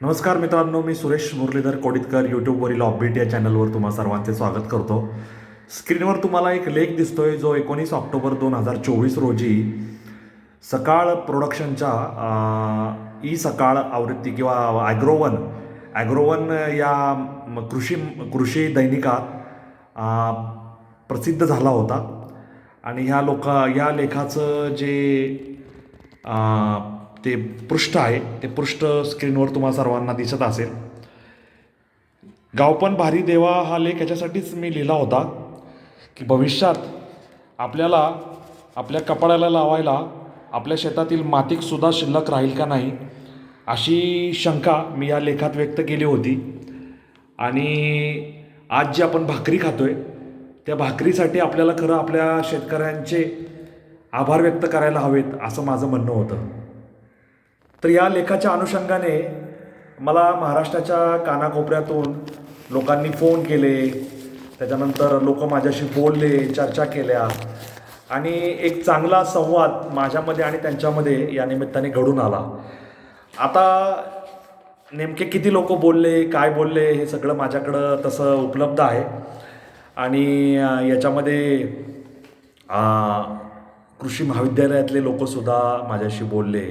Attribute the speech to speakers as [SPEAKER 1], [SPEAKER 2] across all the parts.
[SPEAKER 1] नमस्कार मित्रांनो मी सुरेश मुरलीधर कोडितकर यूट्यूबवरील ऑफबीट या चॅनलवर तुम्हा सर्वांचे स्वागत करतो. स्क्रीनवर तुम्हाला एक लेख दिसतोय जो एकोणीस ऑक्टोबर दोन हजार चोवीस रोजी सकाळ प्रोडक्शनच्या ई सकाळ आवृत्ती किंवा ॲग्रोवन ॲग्रोवन या कृषी कृषी दैनिकात प्रसिद्ध झाला होता. आणि ह्या लोक या लेखाचं जे ते पृष्ठ आहे. ते पृष्ठ स्क्रीनवर तुम्हाला सर्वांना दिसत असेल. गावपण भारी देवा हा लेख याच्यासाठीच मी लिहिला होता की भविष्यात आपल्याला आपल्या कपाळाला लावायला आपल्या शेतातील मातीकसुद्धा शिल्लक राहील का नाही अशी शंका मी या लेखात व्यक्त केली होती. आणि आज जी आपण भाकरी खातो आहे त्या भाकरीसाठी आपल्याला खरं आपल्या शेतकऱ्यांचे आभार व्यक्त करायला हवेत असं माझं म्हणणं होतं. तर या लेखाच्या अनुषंगाने मला महाराष्ट्राच्या कानाकोपऱ्यातून लोकांनी फोन केले त्याच्यानंतर लोक माझ्याशी बोलले चर्चा केल्या. आणि एक चांगला संवाद माझ्यामध्ये आणि त्यांच्यामध्ये या निमित्ताने घडून आला. आता नेमके किती लोक बोलले काय बोलले हे सगळं माझ्याकडं तसं उपलब्ध आहे. आणि याच्यामध्ये कृषी महाविद्यालयातले लोकसुद्धा माझ्याशी बोलले.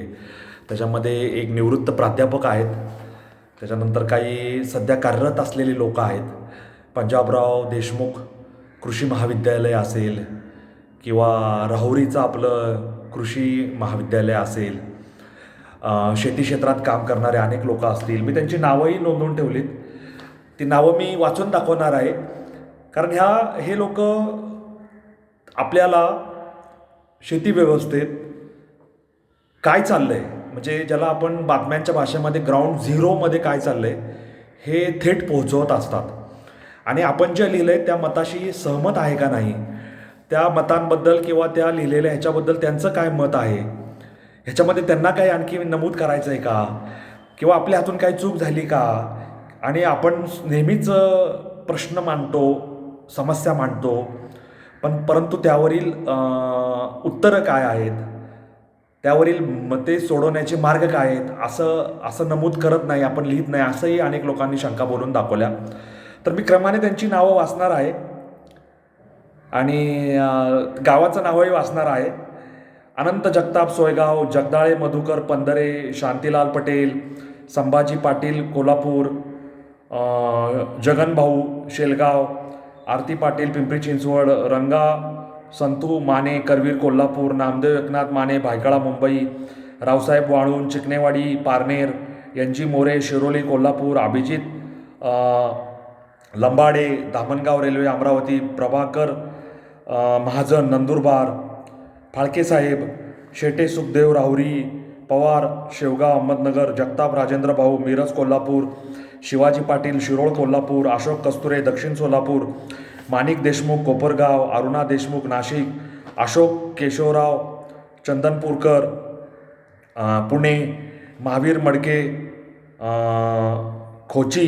[SPEAKER 1] त्याच्यामध्ये एक निवृत्त प्राध्यापक आहेत. त्याच्यानंतर काही सध्या कार्यरत असलेले लोक आहेत. पंजाबराव देशमुख कृषी महाविद्यालय असेल किंवा राहुरीचं आपलं कृषी महाविद्यालय असेल. शेती क्षेत्रात काम करणारे अनेक लोक असतील. मी त्यांची नावंही नोंदवून ठेवलीत. ती नावं मी वाचून दाखवणार आहे. कारण ह्या हे लोक आपल्याला शेती व्यवस्थेत काय चाललं आहे म्हणजे ज्याला आपण बातम्यांच्या भाषेमध्ये ग्राउंड झिरोमध्ये काय चाललं आहे हे थेट पोहोचवत असतात. आणि आपण जे आहे त्या मताशी सहमत आहे का नाही त्या मतांबद्दल किंवा त्या लिहिलेल्या ह्याच्याबद्दल त्यांचं काय मत आहे ह्याच्यामध्ये त्यांना काही आणखी नमूद करायचं आहे का? किंवा आपल्या हातून काही चूक झाली का? आणि आपण नेहमीच प्रश्न मांडतो समस्या मांडतो पण परंतु त्यावरील उत्तरं काय आहेत? त्यावरील मते सोडवण्याचे मार्ग काय आहेत? असं असं नमूद करत नाही आपण लिहित नाही असंही अनेक लोकांनी शंका बोलून दाखवल्या. तर मी क्रमाने त्यांची नावं वाचणार आहे. आणि गावाचं नावही वाचणार आहे. अनंत जगताप सोयगाव जगदाळे मधुकर पंधरे शांतीलाल पटेल संभाजी पाटील कोल्हापूर जगनभाऊ शेलगाव आरती पाटील पिंपरी चिंचवड रंगा संतू माने करवीर कोल्हापूर नामदेव एकनाथ माने भायखळा मुंबई रावसाहेब वाळून चिकनेवाडी पारनेर यांची मोरे शिरोली कोल्हापूर अभिजित लंबाडे धामणगाव रेल्वे अमरावती प्रभाकर महाजन नंदुरबार फाळकेसाहेब शेटे सुखदेव राहुरी पवार शेवगाव अहमदनगर जगताप राजेंद्र भाऊ मिरज कोल्हापूर शिवाजी पाटील शिरोळ कोल्हापूर अशोक कस्तुरे दक्षिण सोलापूर माणिक देशमुख कोपरगाव अरुणा देशमुख नाशिक अशोक केशवराव चंदनपूरकर पुणे महावीर मडके खोची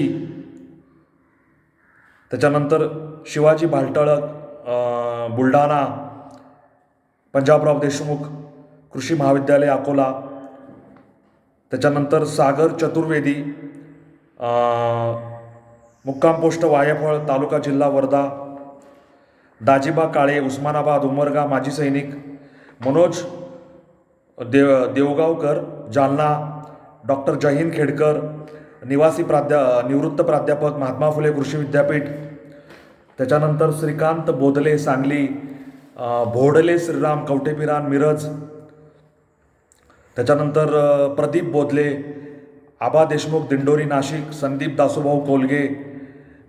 [SPEAKER 1] त्याच्यानंतर शिवाजी भालटळक बुलढाणा पंजाबराव देशमुख कृषी महाविद्यालय अकोला त्याच्यानंतर सागर चतुर्वेदी मुक्काम पोस्ट वायफळ तालुका जिल्हा वर्धा दाजिबा काळे उस्मानाबाद उमरगा माजी सैनिक मनोज देव देवगावकर जालना डॉक्टर जहीन खेडकर निवासी प्राध्या निवृत्त प्राध्यापक महात्मा फुले कृषी विद्यापीठ त्याच्यानंतर श्रीकांत बोधले सांगली भोडले श्रीराम कवटेपिरान मिरज त्याच्यानंतर प्रदीप बोधले आबा देशमुख दिंडोरी नाशिक संदीप दासोभाऊ कोलगे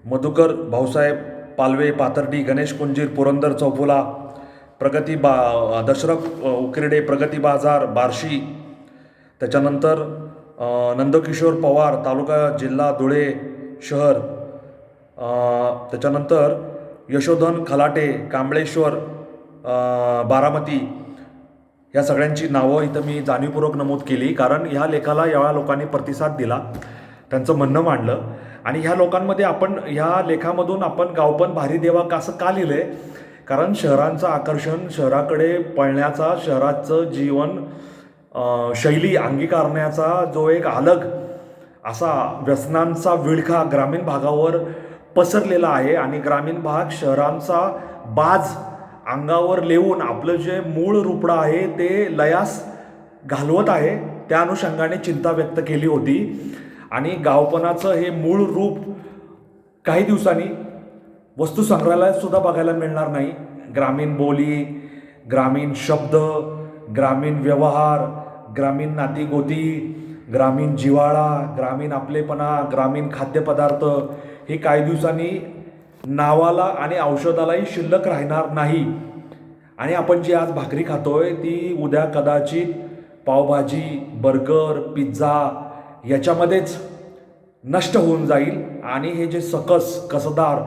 [SPEAKER 1] मधुकर भाऊसाहेब पालवे पाथर्डी गणेश कुंजीर पुरंदर चौफुला प्रगती बा दशरथ उकिरडे प्रगती बाजार बार्शी. त्याच्यानंतर नंदकिशोर पवार तालुका जिल्हा धुळे शहर. त्याच्यानंतर यशोधन खलाटे कांबळेश्वर बारामती. या सगळ्यांची नावं इथं मी जाणीवपूर्वक नमूद केली कारण ह्या लेखाला या लोकांनी प्रतिसाद दिला. त्यांचं म्हणणं मांडलं. आणि ह्या लोकांमध्ये आपण ह्या लेखामधून आपण गावपण भारी देवा का असं का लिहिलं आहे कारण शहरांचं आकर्षण शहराकडे पळण्याचा शहराचं जीवन शैली अंगीकारण्याचा जो एक अलग असा व्यसनांचा विळखा ग्रामीण भागावर पसरलेला आहे. आणि ग्रामीण भाग शहरांचा बाज अंगावर लेवून आपलं जे मूळ रुपडं आहे ते लयास घालवत आहे. त्या अनुषंगाने चिंता व्यक्त केली होती. आणि गावपणाचं हे मूळ रूप काही दिवसांनी वस्तू सुद्धा बघायला मिळणार नाही. ग्रामीण बोली ग्रामीण शब्द ग्रामीण व्यवहार ग्रामीण नातीगोती ग्रामीण जिव्हाळा ग्रामीण आपलेपणा ग्रामीण खाद्यपदार्थ हे काही दिवसांनी नावाला आणि औषधालाही शिल्लक राहणार नाही. आणि आपण जी आज भाकरी खातोय ती उद्या कदाचित पावभाजी बर्गर पिझ्झा याच्यामध्येच नष्ट होऊन जाईल. आणि हे जे सकस कसदार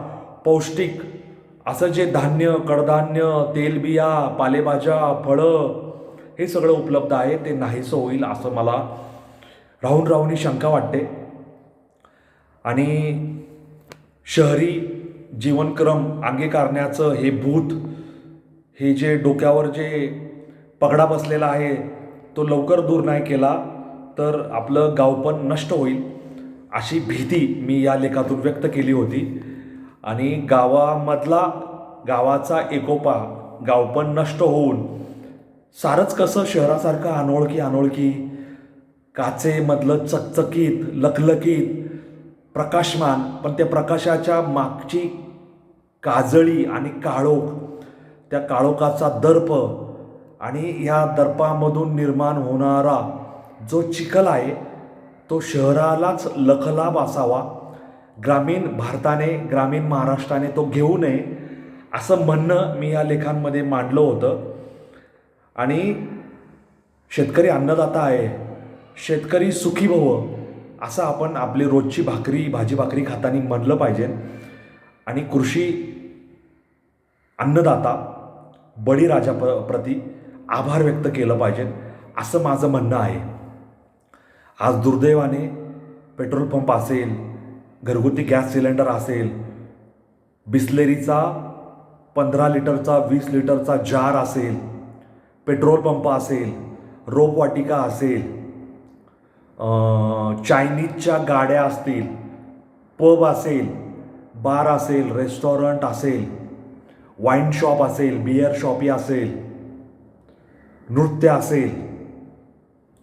[SPEAKER 1] पौष्टिक असं जे धान्य कडधान्य तेलबिया पालेभाज्या फळं हे सगळं उपलब्ध आहे ते नाहीसं होईल असं मला राहून राहून ही शंका वाटते. आणि शहरी जीवनक्रम अंगीकारण्याचं हे भूत हे जे डोक्यावर जे पगडा बसलेला आहे तो लवकर दूर नाही केला. तर आपलं गावपण नष्ट होईल अशी भीती मी या लेखातून व्यक्त केली होती. आणि गावामधला गावाचा एकोपा गावपण नष्ट होऊन सारंच कसं शहरासारखं अनोळखी अनोळखी काचेमधलं चकचकीत लखलखीत प्रकाशमान पण त्या प्रकाशाच्या मागची काजळी आणि काळोख त्या काळोखाचा दर्प आणि ह्या दर्पामधून निर्माण होणारा जो चिखल आहे तो शहरालाच लखलाभ असावा. ग्रामीण भारताने ग्रामीण महाराष्ट्राने तो घेऊ नये असं म्हणणं मी या लेखांमध्ये मांडलं होतं. आणि शेतकरी अन्नदाता आहे शेतकरी सुखी भव असं आपण आपली रोजची भाकरी भाजी भाकरी खाताना म्हणलं पाहिजे. आणि कृषी अन्नदाता बळीराजा प्र प्रती आभार व्यक्त केलं पाहिजे असं माझं म्हणणं आहे. आज दुर्दैवाने पेट्रोल पंप असेल घरगुती गॅस सिलेंडर असेल बिस्लेरीचा पंधरा लिटरचा वीस लिटरचा जार असेल पेट्रोल पंप असेल रोपवाटिका असेल चायनीजच्या गाड्या असतील पब असेल बार असेल रेस्टॉरंट असेल वाईन शॉप असेल बियर शॉपी असेल नृत्य असेल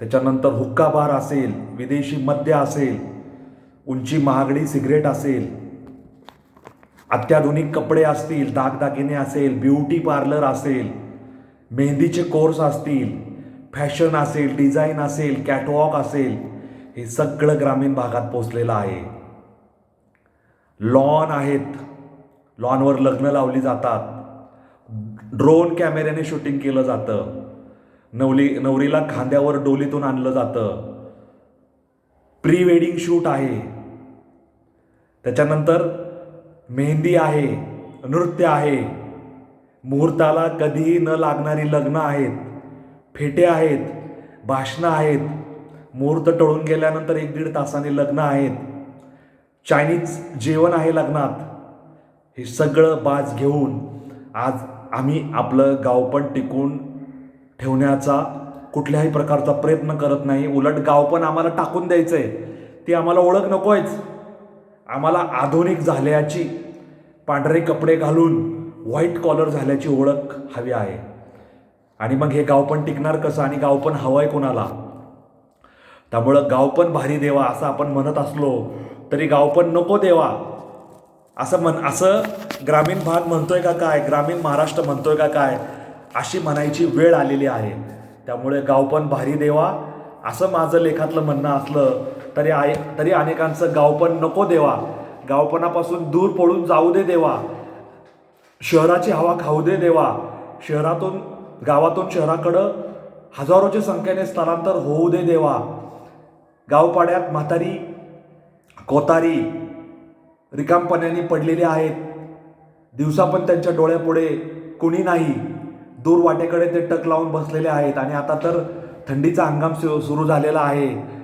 [SPEAKER 1] त्याच्यानंतर हुक्का बार असेल विदेशी मद्य असेल उंची महागडी सिगरेट असेल अत्याधुनिक कपडे असतील दागदागिने असेल ब्युटी पार्लर असेल मेहंदीचे कोर्स असतील फॅशन असेल डिझाईन असेल कॅटवॉक असेल हे सगळं ग्रामीण भागात पोचलेलं आहे. लॉन आहेत. लॉनवर लग्न लावली जातात. ड्रोन कॅमेऱ्याने शूटिंग केलं जातं. नवली नवरीला खांद्यावर डोलीतून आणलं जातं. प्री वेडिंग शूट आहे. त्याच्यानंतर मेहंदी आहे नृत्य आहे. मुहूर्ताला कधीही न लागणारी लग्न आहेत फेटे आहेत भाषणं आहेत. मुहूर्त टळून गेल्यानंतर एक दीड तासाने लग्न आहेत. चायनीज जेवण आहे लग्नात. हे सगळं बाज घेऊन आज आम्ही आपलं गावपण टिकून ठेवण्याचा कुठल्याही प्रकारचा प्रयत्न करत नाही. उलट गाव पण आम्हाला टाकून द्यायचं आहे ती आम्हाला ओळख नकोयच. आम्हाला आधुनिक झाल्याची पांढरे कपडे घालून व्हाईट कॉलर झाल्याची ओळख हवी आहे. आणि मग हे गाव पण टिकणार कसं? आणि गाव पण हवं आहे कोणाला? त्यामुळं गाव पण भारी देवा असं आपण म्हणत असलो तरी गाव पण नको देवा. असं म्हण असं ग्रामीण भाग म्हणतोय का काय? ग्रामीण महाराष्ट्र म्हणतोय का काय? अशी म्हणायची वेळ आलेली आहे. त्यामुळे गावपण भारी देवा. असं माझं लेखातलं म्हणणं असलं तरी आय तरी अनेकांचं गावपण नको देवा. गावपणापासून दूर पळून जाऊ दे देवा. शहराची हवा खाऊ दे देवा. शहरातून गावातून शहराकडं हजारोच्या संख्येने स्थलांतर होऊ दे देवा. गावपाड्यात म्हातारी कोतारी रिकामपणाने पडलेली आहेत. दिवसा पण त्यांच्या डोळ्यापुढे कुणी नाही. दूर वाटेकडे ते टक लावून बसलेले आहेत आणि आता तर थंडीचा हंगाम सु- सुरू झालेला आहे.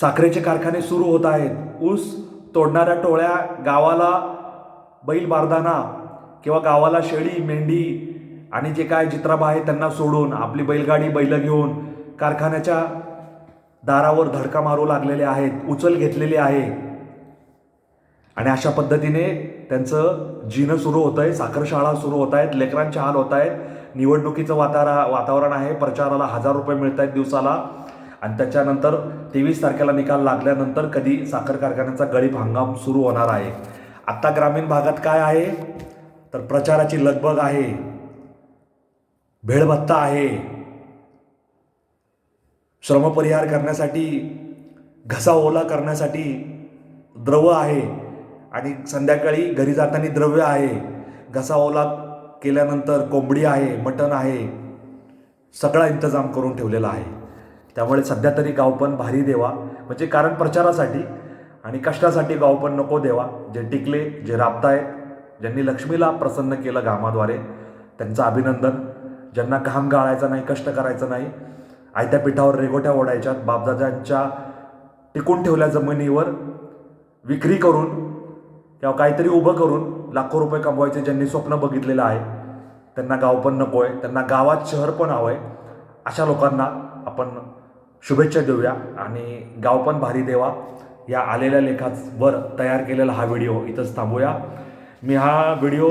[SPEAKER 1] साखरेचे कारखाने सुरू होत आहेत. ऊस तोडणाऱ्या टोळ्या गावाला बैल बारदाना किंवा गावाला शेळी मेंढी आणि जे काय चित्राबा आहे त्यांना सोडून आपली बैलगाडी बैल घेऊन कारखान्याच्या दारावर धडका मारू लागलेले आहेत. उचल घेतलेली आहे. आणि अशा पद्धतीने त्यांचं जिनं सुरू होतं आहे साखरशाळा सुरू होत आहेत लेकरांचे हाल होत आहेत निवडणुकीचं वातारा वातावरण आहे प्रचाराला हजार रुपये मिळत आहेत दिवसाला. आणि त्याच्यानंतर तेवीस तारखेला निकाल लागल्यानंतर कधी साखर कारखान्याचा गळीत हंगाम सुरू होणार आहे. आत्ता ग्रामीण भागात काय आहे? तर प्रचाराची लगबग आहे. भेळभत्ता आहे. श्रमपरिहार करण्यासाठी घसा ओला करण्यासाठी द्रव आहे. आणि संध्याकाळी घरी जाताना द्रव्य आहे. घसा ओला केल्यानंतर कोंबडी आहे मटण आहे. सगळा इंतजाम करून ठेवलेला आहे. त्यामुळे सध्या तरी गावपण भारी देवा. म्हणजे कारण प्रचारासाठी आणि कष्टासाठी गावपण नको देवा. जे टिकले जे राबतायत ज्यांनी लक्ष्मीला प्रसन्न केलं घामाद्वारे त्यांचं अभिनंदन. ज्यांना घाम गाळायचा नाही कष्ट करायचं नाही आयत्या पिठावर रेगोट्या ओढायच्यात बापदादांच्या टिकून ठेवल्या जमिनीवर विक्री करून किंवा काहीतरी उभं करून लाखो रुपये कमवायचे ज्यांनी स्वप्न बघितलेलं आहे. त्यांना गाव पण नको आहे. त्यांना गावात शहर पण हवं आहे. अशा लोकांना आपण शुभेच्छा देऊया आणि गाव पण भारी देवा. या आलेल्या लेखावर तयार केलेला हा व्हिडिओ इथंच थांबूया. मी हा व्हिडिओ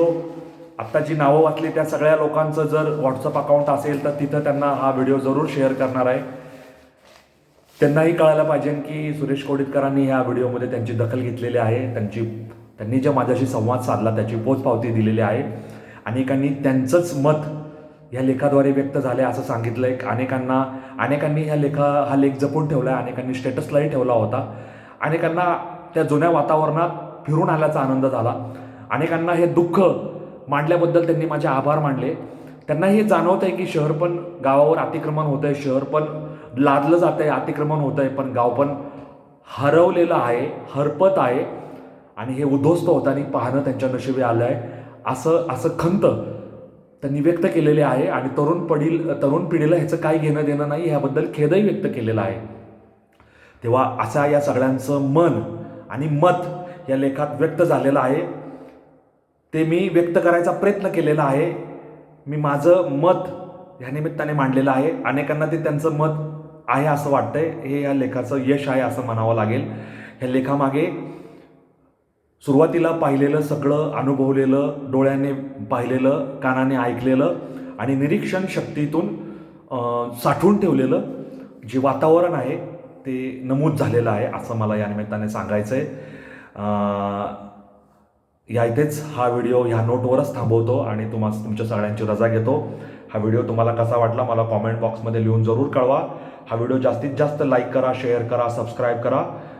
[SPEAKER 1] आत्ता जी नावं वाचली त्या सगळ्या लोकांचं जर व्हॉट्सअप अकाउंट असेल तर तिथं त्यांना हा व्हिडिओ जरूर शेअर करणार आहे. त्यांनाही कळायला पाहिजे की सुरेश कोडितकरांनी ह्या व्हिडिओमध्ये त्यांची दखल घेतलेली आहे. त्यांची त्यांनी ज्या माझ्याशी संवाद साधला त्याची पोचपावती दिलेली आहे. अनेकांनी त्यांचंच मत ह्या लेखाद्वारे व्यक्त झाले असं सांगितलं आहे अनेकांना अनेकांनी ह्या लेखा हा लेख जपून ठेवला आहे अनेकांनी स्टेटसलाही ठेवला होता. अनेकांना त्या जुन्या वातावरणात फिरून आल्याचा आनंद झाला. अनेकांना हे दुःख मांडल्याबद्दल त्यांनी माझे आभार मानले. त्यांना हे जाणवत आहे की शहर पण गावावर अतिक्रमण होत आहे शहर पण लादलं जात आहे अतिक्रमण होत आहे पण गाव पण हरवलेलं आहे हरपत आहे. आणि हे उद्ध्वस्त होताना पाहणं त्यांच्या नशिबी आलं आहे असं असं खंत त्यांनी व्यक्त केलेले आहे आणि तरुण पडील तरुण पिढीला ह्याचं काय घेणं देणं नाही ह्याबद्दल खेदही व्यक्त केलेला आहे. तेव्हा असा या सगळ्यांचं मन आणि मत या लेखात व्यक्त झालेलं आहे. ते मी व्यक्त करायचा प्रयत्न केलेला आहे. मी माझं मत ह्या निमित्ताने मांडलेलं आहे. अनेकांना ते त्यांचं मत आहे असं वाटतंय. हे या लेखाचं यश आहे असं म्हणावं लागेल. ह्या लेखामागे सुरुवातीला पाहिलेलं सगळं अनुभवलेलं डोळ्याने पाहिलेलं कानाने ऐकलेलं आणि निरीक्षण शक्तीतून साठवून ठेवलेलं जे वातावरण आहे ते नमूद झालेलं आहे असं मला या निमित्ताने सांगायचं आहे या इथेच हा व्हिडिओ ह्या नोटवरच थांबवतो आणि तुम्हा तुमच्या सगळ्यांची रजा घेतो. हा व्हिडिओ तुम्हाला कसा वाटला मला कॉमेंट बॉक्समध्ये लिहून जरूर कळवा. हा व्हिडिओ जास्तीत जास्त लाईक करा शेअर करा सबस्क्राईब करा.